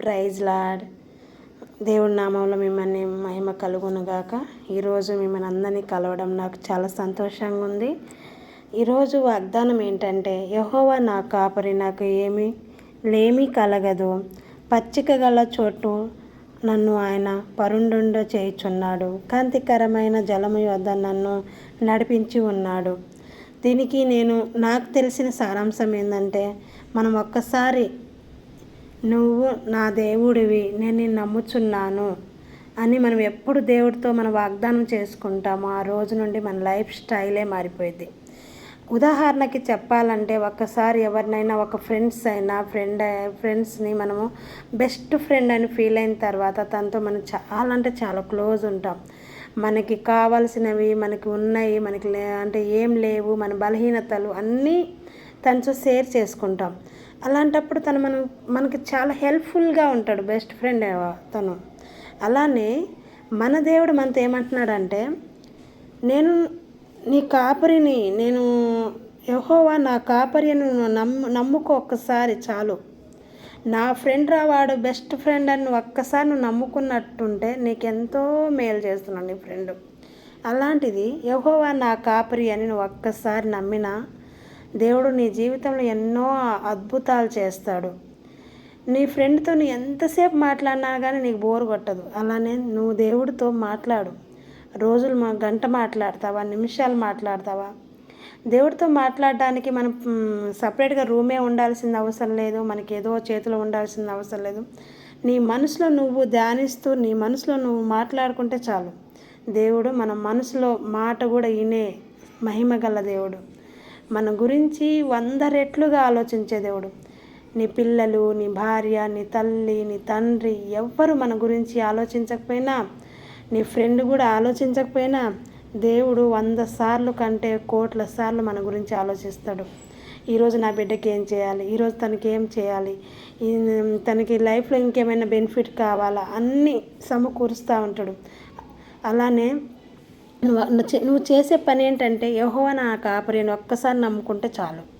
Praise lord. దేవుడి నామంలో మిమ్మల్ని మహిమ కలుగునుగాక. ఈరోజు మిమ్మల్ని అందరినీ కలవడం నాకు చాలా సంతోషంగా ఉంది. ఈరోజు వాగ్దానం ఏంటంటే యహోవా నా కాపరి నాకు ఏమి లేమి కలగదు. పచ్చిక గల చోటు నన్ను ఆయన పరుండుండ చేయుచున్నాడు. కాంతికరమైన జలము యొద్ద నన్ను నడిపించి ఉన్నాడు. దీనికి నేను నాకు తెలిసిన సారాంశం ఏంటంటే మనం ఒక్కసారి నువ్వు నా దేవుడివి నేను నిన్ను నమ్ముచున్నాను అని మనం ఎప్పుడు దేవుడితో మనం వాగ్దానం చేసుకుంటామో ఆ రోజు నుండి మన లైఫ్ స్టైలే మారిపోయింది. ఉదాహరణకి చెప్పాలంటే ఒక్కసారి ఎవరినైనా ఒక ఫ్రెండ్స్ అయినా ఫ్రెండ్ ఫ్రెండ్స్ని మనము బెస్ట్ ఫ్రెండ్ అని ఫీల్ అయిన తర్వాత తనతో మనం చాలా అంటే చాలా క్లోజ్ ఉంటాం. మనకి కావాల్సినవి మనకి ఉన్నాయి మనకి లే అంటే ఏం లేవు మన బలహీనతలు అన్నీ తనతో షేర్ చేసుకుంటాం. అలాంటప్పుడు తను మనం మనకి చాలా హెల్ప్ఫుల్గా ఉంటాడు బెస్ట్ ఫ్రెండ్ తను. అలానే మన దేవుడు మనతో ఏమంటున్నాడంటే నేను నీ కాపరిని నేను యహోవా నా కాపరి అని నమ్ము నమ్ముకో ఒక్కసారి చాలు. నా ఫ్రెండ్ రా వాడు బెస్ట్ ఫ్రెండ్ అని ఒక్కసారి నువ్వు నమ్ముకున్నట్టుంటే నీకు ఎంతో మేలు చేస్తున్నాను నీ ఫ్రెండ్ అలాంటిది యహోవా నా కాపరి అని నువ్వు ఒక్కసారి నమ్మినా దేవుడు నీ జీవితంలో ఎన్నో అద్భుతాలు చేస్తాడు. నీ ఫ్రెండ్తో నువ్వు ఎంతసేపు మాట్లాడినా కానీ నీకు బోర్ కొట్టదు. అలానే నువ్వు దేవుడితో మాట్లాడు. రోజులు మా గంట మాట్లాడతావా? నిమిషాలు మాట్లాడతావా? దేవుడితో మాట్లాడడానికి మనం సపరేట్గా రూమే ఉండాల్సిన అవసరం లేదు. మనకి ఏదో చేతిలో ఉండాల్సిన అవసరం లేదు. నీ మనసులో నువ్వు ధ్యానిస్తూ నీ మనసులో నువ్వు మాట్లాడుకుంటే చాలు. దేవుడు మన మనసులో మాట కూడా వినే మహిమ గల దేవుడు. మన గురించి వంద రెట్లుగా ఆలోచించే దేవుడు. నీ పిల్లలు నీ భార్య నీ తల్లి నీ తండ్రి ఎవ్వరు మన గురించి ఆలోచించకపోయినా నీ ఫ్రెండ్ కూడా ఆలోచించకపోయినా దేవుడు వంద సార్లు కంటే కోట్ల సార్లు మన గురించి ఆలోచిస్తాడు. ఈరోజు నా బిడ్డకి ఏం చేయాలి? ఈరోజు తనకి ఏం చేయాలి? తనకి లైఫ్లో ఇంకేమైనా బెనిఫిట్ కావాలా? అన్నీ సమకూరుస్తూ ఉంటాడు. అలానే నువ్వు నువ్వు చేసే పని ఏంటంటే యహోవ నా కాపరిని ఒక్కసారి నమ్ముకుంటే చాలు.